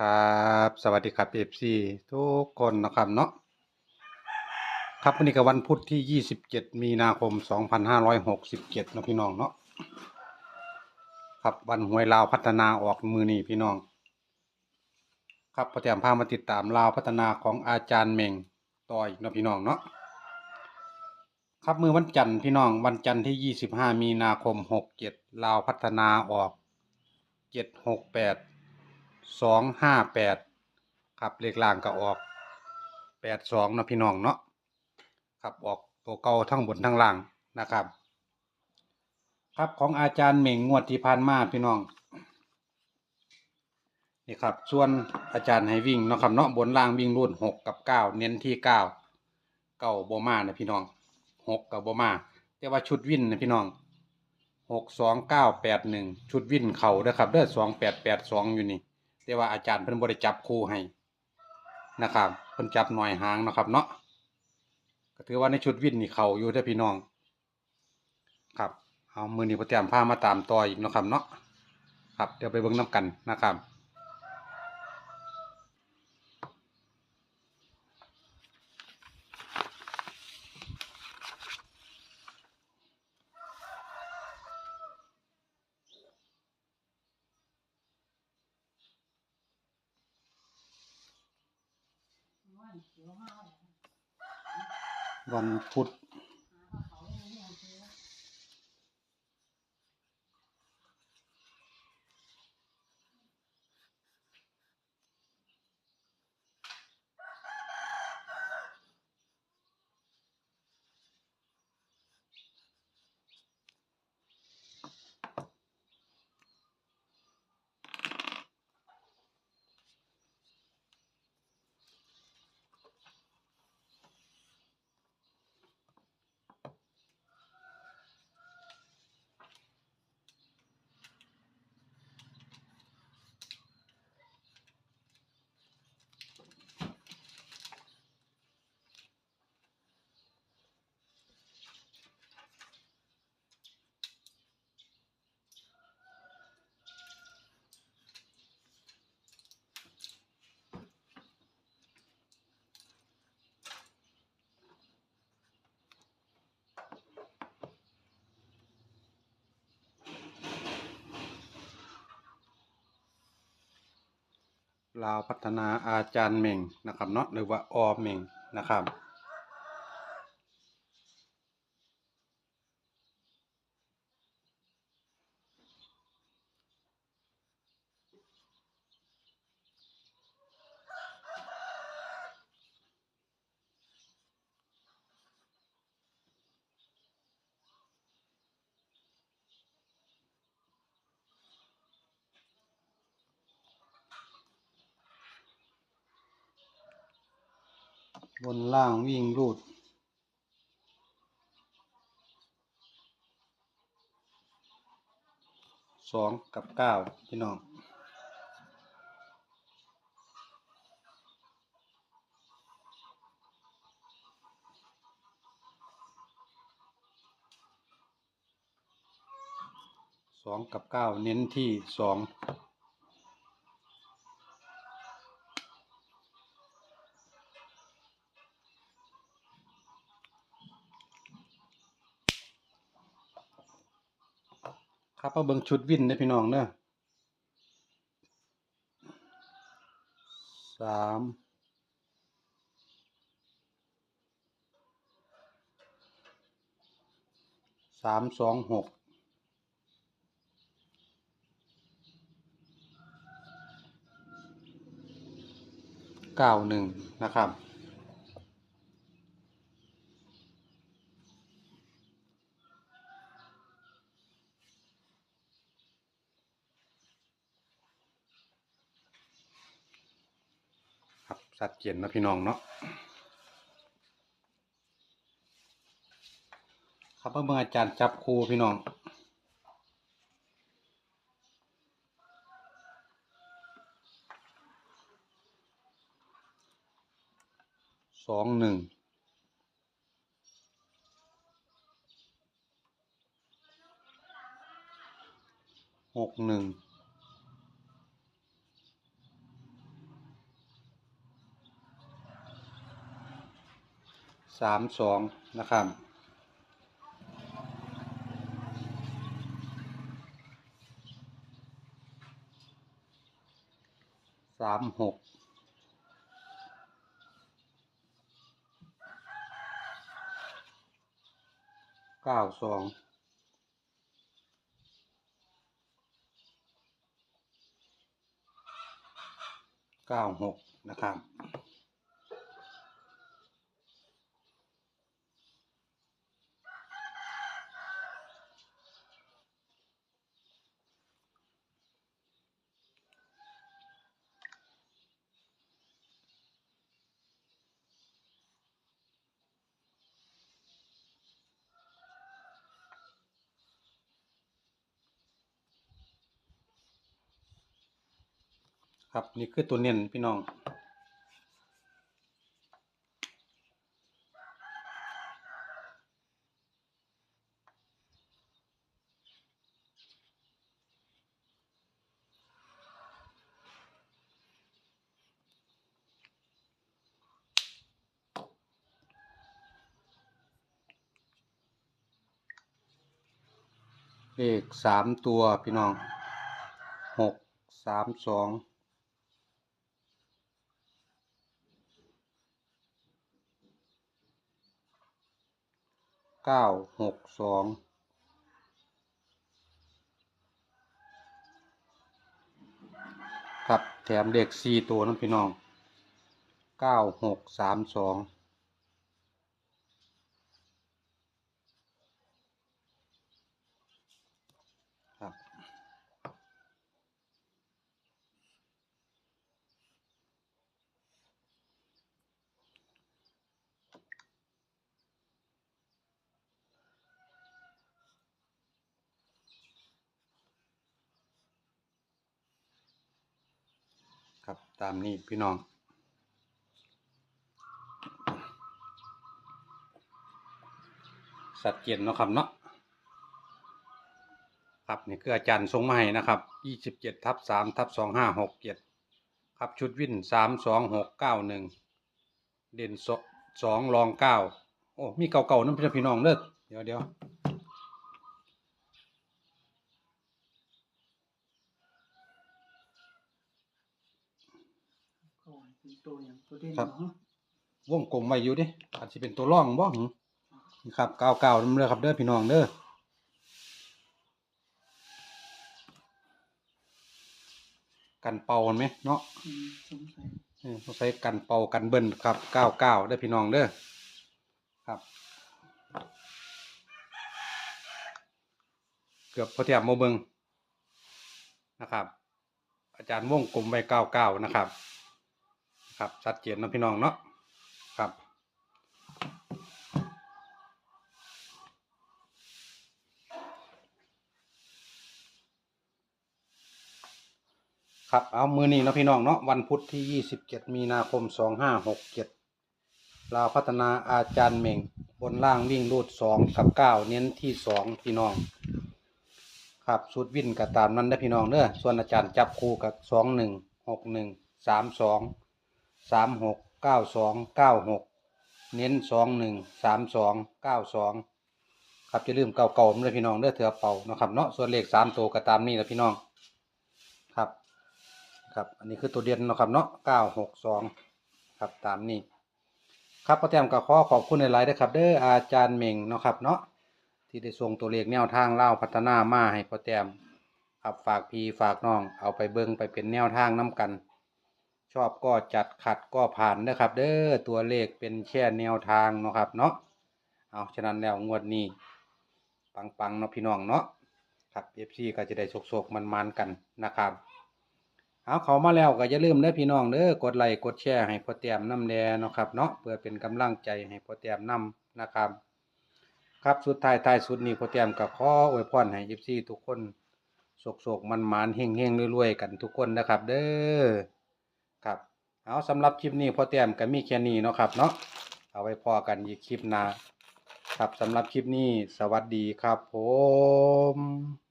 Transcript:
ครับสวัสดีครับ FC ทุกคนนะครับเนาะครับวันนี้ก็วันพุธที่ 27 มีนาคม 2567นาะพี่น้องเนาะครับวันหวยลาวพัฒนาออกมือนี่พี่น้อง ครับพอแจมพามาติดตามลาวพัฒนาของอาจารย์เมงต่ออีกนะพี่น้องเนาะครับมือวันจันทร์พี่น้องวันจันทร์ที่ 25 มีนาคม 67ลาวพัฒนาออก 768 สองห้าแปดครับเลขล่างก็ออกแปดสองนะพี่น้องเนาะครับออกตัวเก่าทั้งบนทั้งล่างนะครับ ครับของอาจารย์เหม่งงวดที่ผ่านมาพี่น้องนี่ครับส่วนอาจารย์ให้วิ่งเนาะครับเนาะบนล่างวิ่งรุ่นหกกับเก้าเน้นที่เก้าเก้าโบมานะพี่น้องหกกับโบมาแต่ว่าชุดวิ่นนะพี่น้องหกสองเก้าแปดหนึ่งชุดวิ่นเข่าเด้อครับเด้อสองแปดแปดสองอยู่นี่ แต่ว่าอาจารย์เพิ่นบริจับคู่ให้นะครับเพิ่นจับหน่อยหางนะครับ เนาะก็ถือว่าในชุดวิ่นนี่เขาอยู่ได้พี่น้อง ครับเอามือนี่พ่อเตรียมผ้ามาตามต่ออีกนะครับเนาะครับเดี๋ยวไปเบิ้งน้ากันนะครับ วันพุธ ลาวพัฒนาอาจารย์เม่งนะครับเนาะหรือว่าออเม่งนะครับ บนล่างวิ่งรูด สองกับเก้าพี่น้องสองกับเก้าเน้นที่สอง ครับมาเบิ่งชุดวินได้พี่น้องเด้อสามสามสองหกเก้าหนึ่งนะครับ สัดเจนเนะพี่น้องเนาะครับเมื่ออาจารย์จับครูพี่น้องสองหนึ่งหกหนึ่ง สามสองนะครับสามหกเก้าสองเก้าหกนะครับ ครับนี่คือตัวเน้นพี่น้อง เลขสามตัวพี่น้องหกสามสอง เก้าหกสองครับแถมเลขสี่ตัวนั่นพี่น้องเก้าหกสามสอง ตามนี้พี่น้องสัดเจนเนาะครับเนาะครับนี่คืออาจารย์ทรงมาให้นะครับยี่สิบเจ็ดทับสามทับสองห้าหกเจ็ดครับชุดวิ่นสามสองหกเก้าหนึ่งเด่นสองรองเก้าโอ้มีเก่าๆนั่นพี่พี่น้องเลิกเดี๋ยวเดี๋ยว ก่อนเป็นตัวอย่างตัวเด่นเนาะวงกลมไว้อยู่เดิอาจจะเป็นตัวร่องบ่หึนี่ครับเก้าเก้านั่นเลยครับเด้อพี่น้องเด้อกันเป่าเห็นไหมเนาะอืมสงสัยเออต้องใช้กันเป่ากันเบิ้ลครับเก้าเก้าได้อพี่น้องเด้อครับ เกือบพอเทียบโมเบิงนะครับ อาจารย์วงกลมไว้เก้าเก้านะครับ ครับชัดเจนนะพี่น้องเนาะครับครับเอามือนี้นะพี่น้องเนาะวันพุธที่ 27 มีนาคม 2567ลาวพัฒนาอาจารย์เหม่งบนล่างวิ่งรูด 2 กับ 9 เน้นที่ 2 พี่น้อง ครับสุดวิ่นกับตามนั้นได้พี่น้องเด้อส่วนอาจารย์จับคู่กับ 2 1 6 1 3 2 3 6 9 2 9 6เก้าหกเน้น2 1 3 2 9 2ครับจะลืมเก่าๆมันเลยพี่น้องเด้อเถือเป่าเนาะครับเนาะส่วนเลข3ตัวก็ตามนี้แหละพี่น้องครับครับ อันนี้คือตัวเด่นเนาะครับเนาะเก้าหกสองครับตามนี้ครับพ่อแต้มก็ขอขอบคุณในไลน์ด้วยครับ เด้ออาจารย์เหม่งเนาะครับเนาะที่ได้ส่งตัวเลขแนวทางเล่าพัฒนามาให้พ่อแต้มครับฝากพี่ฝากน้องเอาไปเบิ่งไปเป็นแนวทางน้กัน ชอบก็จัดขัดก็ผ่านนะครับ เด้อตัวเลขเป็นแค่แนวทางเนาะครับ เนาะเอาฉะนั้นแล้วงวดนี้ ปังๆเนาะพี่น้องเนาะครับเอฟซีก็จะได้โศกๆมันๆกันนะครับเอาเขามาแล้วก็อย่าลืมเด้อพี่น้องเด้อกดไลค์กดแชร์ให้พ่อเตียมน้ำแดงเนาะครับเนาะเพื่อเป็นกำลังใจให้พ่อเตียมนำนะครับ ครับสุดท้ายท้ายสุดนี้พ่อเตียมก็ขออวยพรให้ยิปซีทุกคนโศกโศกมันมันๆเฮงเฮงๆรวยๆกันทุกคนนะครับ เด้อ เอาสำหรับคลิปนี้พอเตรียมก็มีแค่นี้เนาะครับเนาะเอาไว้พอกันอีกคลิปหน้าครับสำหรับคลิปนี้สวัสดีครับผม